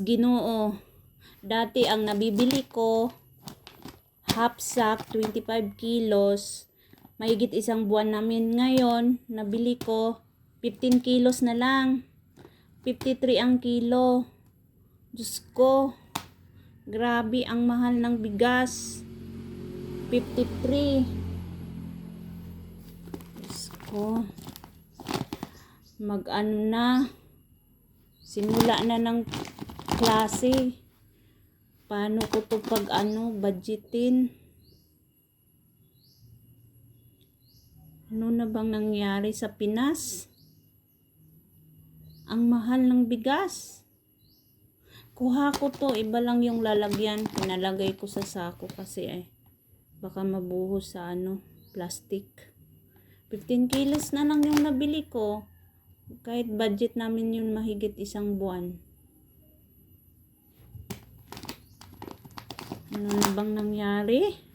ginoo. Dati ang nabibili ko, half sack, 25 kilos. Mahigit isang buwan namin ngayon, nabili ko 15 kilos na lang. 53 ang kilo. Diyos ko, grabe ang mahal ng bigas. 53. Diyos ko. Mag-ano na. Simula na ng klase. Paano ko to pag ano, budgetin? Ano na bang nangyari sa Pinas? Ang mahal ng bigas. Kuha ko to, iba lang yung lalagyan. Pinalagay ko sa sako kasi eh. Baka mabuhos sa ano, plastic. 15 kilos na lang yung nabili ko. Kahit budget namin yun mahigit isang buwan. Ano bang nangyari?